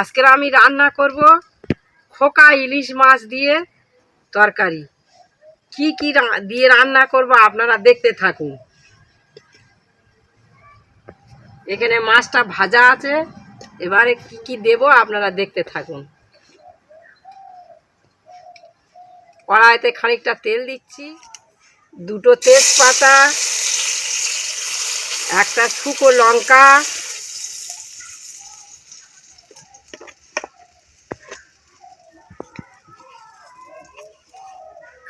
আজকের আমি রান্না করব খোকা ইলিশ মাছ দিয়ে তরকারি। কি কি দিয়ে রান্না করব আপনারা দেখতে থাকুন। এখানে মাছটা ভাজা আছে। এবারে কি কি দেব আপনারা দেখতে থাকুন। কড়াইতে খানিকটা তেল দিচ্ছি। দুটো তেজপাতা, একটা শুকো লঙ্কা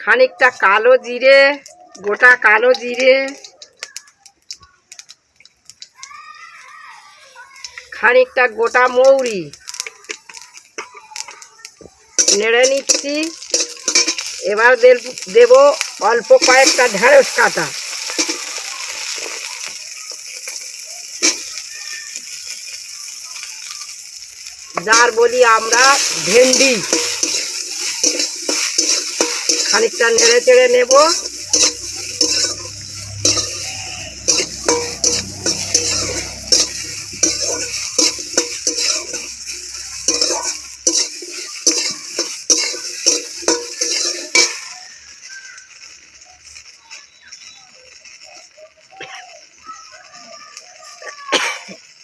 খানিকটা কালো জিরে, গোটা কালো জিরে, খানিকটা গোটা মৌরি, নেড়ে নিচ্ছি। এবার দেব- অল্প কয়েকটা ঢেঁড়স কাটা। যার বলি আমরা ভেন্ডি। খানিকটা নেড়ে চেড়ে নেব।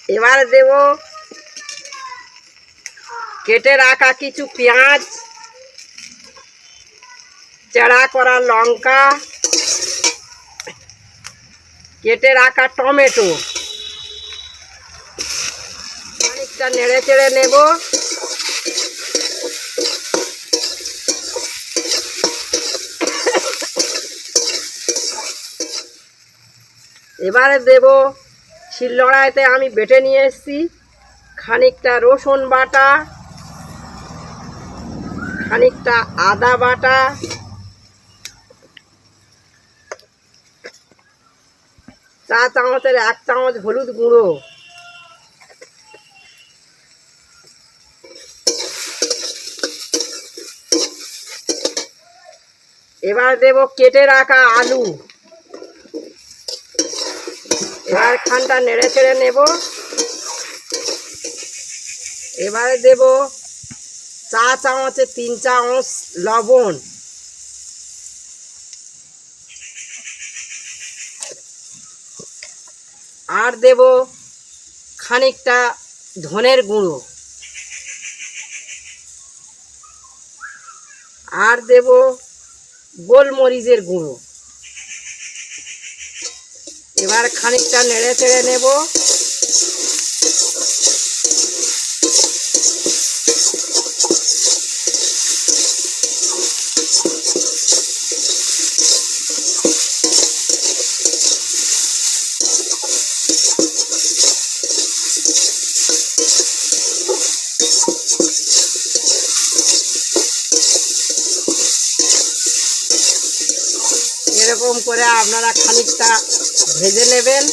এবার দেব কেটে রাখা কিছু পেঁয়াজ। চেড়া করা লঙ্কা, কেটে রাখা টমেটো। খানিকটা নেড়ে চেড়ে নেব। এবারে দেব শিলনোড়াইতে আমি বেটে নিয়ে এসেছি খানিকটা রসুন বাটা, খানিকটা আদা বাটা চা চামচের এক চামচ হলুদ গুঁড়ো। এবার দেব কেটে রাখা আলু। এবার খানটা নেড়ে চেড়ে নেব। এবারে দেব চা চামচে তিন চামচ লবণ। আর দেব খানিকটা ধনের গুঁড়ো। আর দেব গোলমরিচের গুঁড়ো। এবার খানিকটা নেড়ে চেড়ে নেব এরকম করে আপনারা খানিকটা ভেজে নেবেন।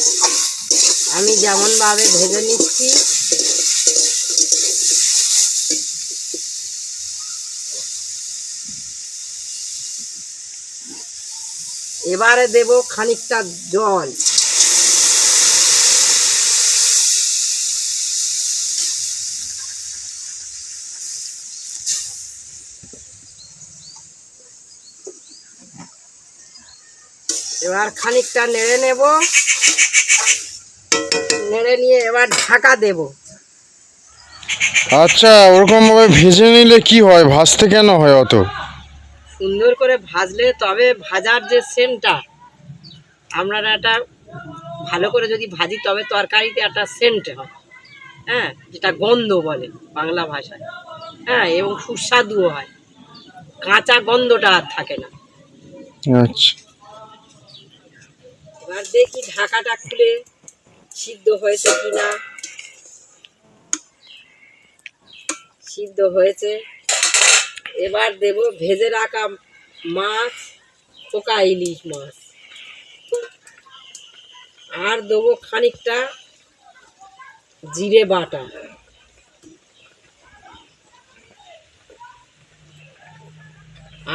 আমি যেমনভাবে ভেজে নিচ্ছি। এবারে দেব খানিকটা জল। এবার খানিকটা নেড়ে নেব। নেড়ে নিয়ে এবার ঢাকা দেব। আচ্ছা ওরকম ভাবে ভেজে নিলে কি হয়? ভাজতে কেন হয় অত? সুন্দর করে ভাজলে তবে ভাজার যে সেন্টটা আপনারা একটা ভালো করে যদি ভাজি তবে তরকারিতে একটা সেন্ট হয়। হ্যাঁ যেটা গন্ধ বলে বাংলা ভাষায়। হ্যাঁ এবং সুস্বাদুও হয়। কাঁচা গন্ধটা আর থাকে না। আচ্ছা। এবার দেখি ঢাকাটা খুলে সিদ্ধ হয়েছে কি না সিদ্ধ হয়েছে। এবার দেব ভেজে রাখা মাছ, পোকা ইলিশ মাছ। আর দেবো খানিকটা জিরে বাটা।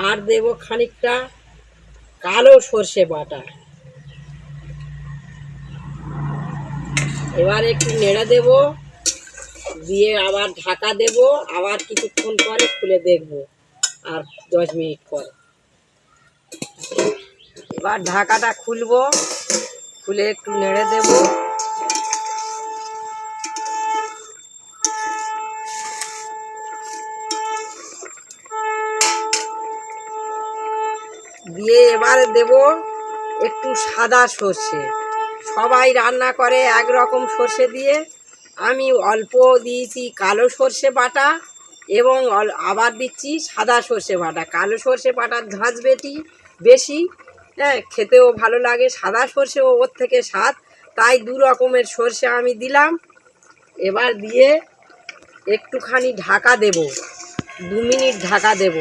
আর দেব খানিকটা কালো সর্ষে বাটা। এবার একটু নেড়ে দেব, দিয়ে আবার ঢাকা দেব, আবার কিছুক্ষণ পরে খুলে দেখব, আর দশ মিনিট পরে। এবার ঢাকাটা খুলবো, খুলে একটু নেড়ে দেব। দিয়ে এবারে দেব একটু সাদা সর্ষে। সবাই রান্না করে এক রকম সর্ষে দিয়ে। আমি অল্প দিয়েছি কালো সর্ষে বাটা এবং আবার দিচ্ছি সাদা সর্ষে বাটা। কালো সর্ষে বাটার ঝাঁঝ বেটি বেশি হ্যাঁ খেতেও ভালো লাগে, সাদা সর্ষেও ওর থেকে স্বাদ। তাই দু রকমের সর্ষে আমি দিলাম। এবার দিয়ে একটুখানি ঢাকা দেব, দু মিনিট ঢাকা দেব।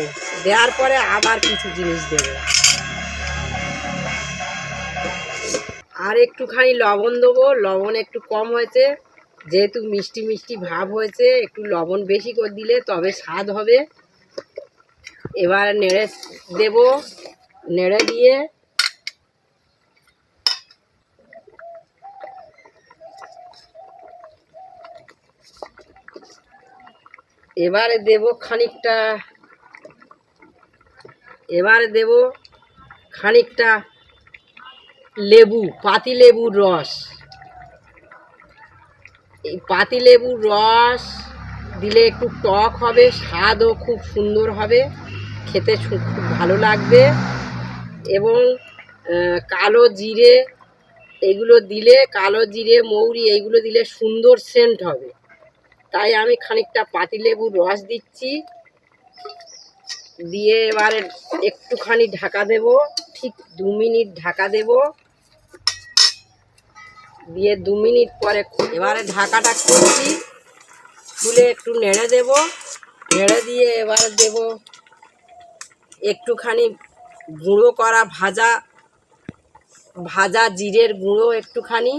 দেওয়ার পরে আবার কিছু জিনিস দেবো। আর একটুখানি লবণ দেবো। লবণ একটু কম হয়েছে। যেহেতু মিষ্টি মিষ্টি ভাব হয়েছে, একটু লবণ বেশি করে দিলে তবে স্বাদ হবে। এবার নেড়ে দেব। নেড়ে দিয়ে এবারে দেব খানিকটা, এবারে দেব খানিকটা লেবু, পাতি লেবুর রস। এই পাতি লেবুর রস দিলে একটু টক হবে, স্বাদও খুব সুন্দর হবে, খেতে খুব ভালো লাগবে এবং কালো জিরে এগুলো দিলে, কালো জিরে, মৌরি এইগুলো দিলে সুন্দর সেন্ট হবে। তাই আমি খানিকটা পাতি লেবুর রস দিচ্ছি। দিয়ে এবারে একটুখানি ঢাকা দেব, ঠিক দু মিনিট ঢাকা দেব। দিয়ে দু মিনিট পরে এবারে ঢাকাটা খুলছি। খুলে একটু নেড়ে দেব। নেড়ে দিয়ে এবারে দেব একটুখানি গুঁড়ো করা ভাজা ভাজা জিরের গুঁড়ো একটুখানি।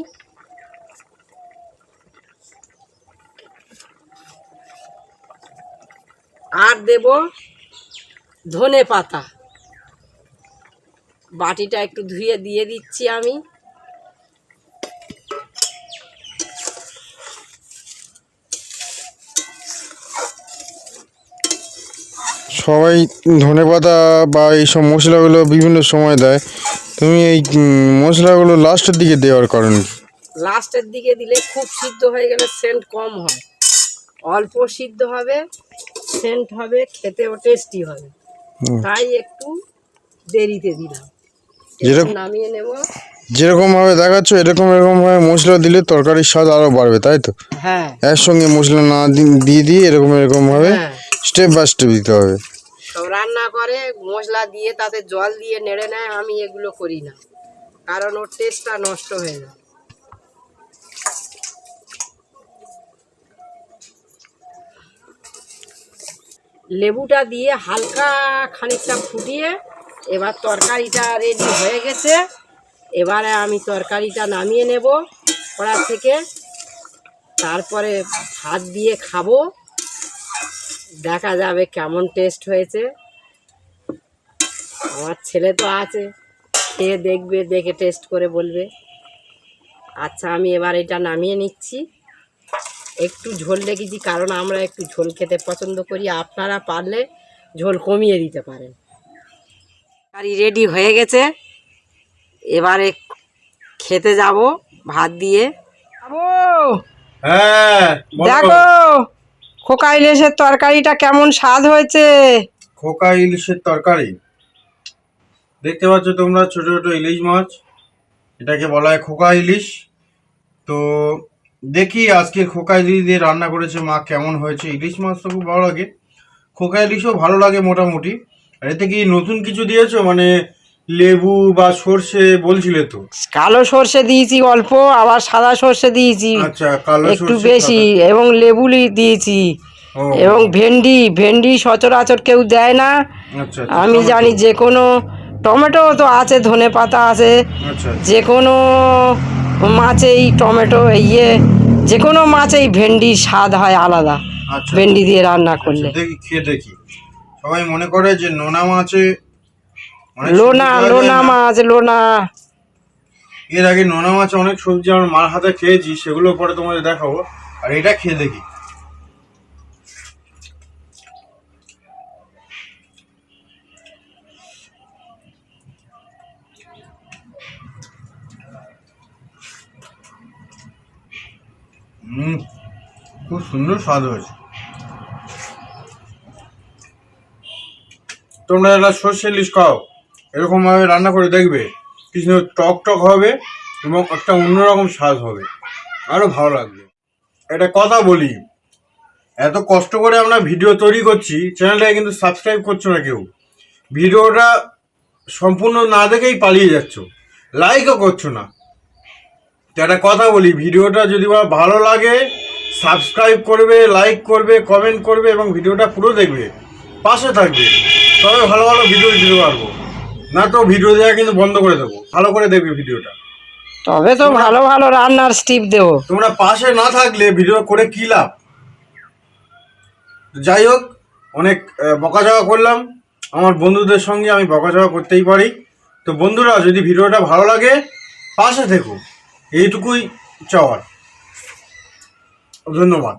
আর দেব ধনে পাতা বাটিটা একটু ধুয়ে দিয়ে দিচ্ছি আমি। সবাই ধনেপাতা বা এইসব মশলাগুলো বিভিন্ন সময় দেয়। তুমি এই মশলাগুলো লাস্টের দিকে দেওয়ার কারণ কি? লাস্টের দিকে দিলে খুব সিদ্ধ হয়ে গেলে সেন্ট কম হয়। অল্প সিদ্ধ হবে সেন্ট হবে খেতেও টেস্টি হবে। তাই একটু দেরিতে দিলাম। যেরকম- নামিয়ে নেব। যেরকম ভাবে দেখাচ্ছ এরকম এরকম ভাবে মশলা দিলে তরকারির স্বাদ আরও বাড়বে তাই তো? হ্যাঁ। একসঙ্গে মশলা না দিয়ে দিয়ে এরকম এরকম ভাবে হ্যাঁ। স্টেপ বাই স্টেপ দিতে হবে। সব রান্না করে, মশলা দিয়ে তাতে জল দিয়ে নেড়ে নেয়, আমি এগুলো করি না। কারণ ওর টেস্টটা নষ্ট হয়ে যায়। লেবুটা দিয়ে হালকা খানিকটা ফুটিয়ে, এবার তরকারিটা রেডি হয়ে গেছে। এবারে আমি তরকারিটা নামিয়ে নেব কড়া থেকে। তারপরে ভাত দিয়ে খাব। দেখা যাবে কেমন টেস্ট হয়েছে। আমার ছেলে তো আছে খেয়ে দেখবে দেখে টেস্ট করে বলবে। আচ্ছা আমি এবার এটা নামিয়ে নিচ্ছি। একটু ঝোল রেখেছি কারণ আমরা একটু ঝোল খেতে পছন্দ করি। আপনারা পারলে ঝোল কমিয়ে দিতে পারেন। কারি রেডি হয়ে গেছে। এবারে খেতে যাব ভাত দিয়ে। হ্যাঁ। দেখো! খোকা ইলিশের তরকারিটা কেমন স্বাদ হয়েছে? খোকা ইলিশের তরকারি। দেখতে পাচ্ছ তোমরা ছোট ছোট ইলিশ মাছ। এটাকে বলা হয় খোকা ইলিশ। তো দেখি আজকের খোকা ইলিশ দিয়ে রান্না করেছে মা কেমন হয়েছে। ইলিশ মাছ তো খুব ভালো লাগে। খোকা ইলিশও ভালো লাগে মোটামুটি। আর এতে কি নতুন কিছু দিয়েছ? মানে লেবু বা সর্ষে বলছিলে তো? কালো সর্ষে দিয়েছি অল্প আবার সাদা সর্ষে দিয়েছি। আচ্ছা কালো একটু বেশি এবং লেবুলি দিয়েছি। এবং ভেন্ডি ভেন্ডি সচরাচর কেউ দেয় না। আচ্ছা আমি জানি যে কোনো টমেটো তো আছে ধনে পাতা আছে। আচ্ছা যে কোনো মাছেই টমেটো ইয়ে যে কোনো মাছেই ভেন্ডি স্বাদ হয় আলাদা। আচ্ছা ভেন্ডি দিয়ে রান্না করলে। দেখি খেয়ে দেখি। সবাই মনে করে যে নোনা মাছে লোনা লোনা মাছ লোনা। এর আগে নোনা মাছ অনেক সবজি আমার মার হাতে খেয়েছি সেগুলো পরে তোমাকে দেখাবো। আর এটা খেয়ে দেখি। খুব সুন্দর স্বাদ হয়েছে। তোমরা এটা সর্ষে লিস্ট খাও। এরকমভাবে রান্না করে দেখবে কি সুন্দর টক টক হবে এবং একটা অন্যরকম স্বাদ হবে। আরও ভালো লাগবে। একটা কথা বলি, এত কষ্ট করে আমরা ভিডিও তৈরি করছি, চ্যানেলটাকে কিন্তু সাবস্ক্রাইব করছ না কেউ। ভিডিওটা সম্পূর্ণ না দেখেই পালিয়ে যাচ্ছ। লাইকও করছ না। একটা কথা বলি, ভিডিওটা যদি বা ভালো লাগে, সাবস্ক্রাইব করবে লাইক করবে কমেন্ট করবে এবং ভিডিওটা পুরো দেখবে, পাশে থাকবে। তবে ভালো ভালো ভিডিও দিতে পারব। না তো ভিডিও দেওয়া কিন্তু বন্ধ করে দেবো। ভালো করে দেখবে ভিডিওটা। তবে তো ভালো ভালো রান্নার স্টিপ দেবো। তোমরা পাশে না থাকলে ভিডিও করে কী লাভ? যাই হোক অনেক আহ, বকাঝকা করলাম। আমার বন্ধুদের সঙ্গে আমি বকাঝকা করতেই পারি। তো বন্ধুরা যদি ভিডিওটা ভালো লাগে পাশে থেকো। এইটুকুই চাওয়ার। ধন্যবাদ।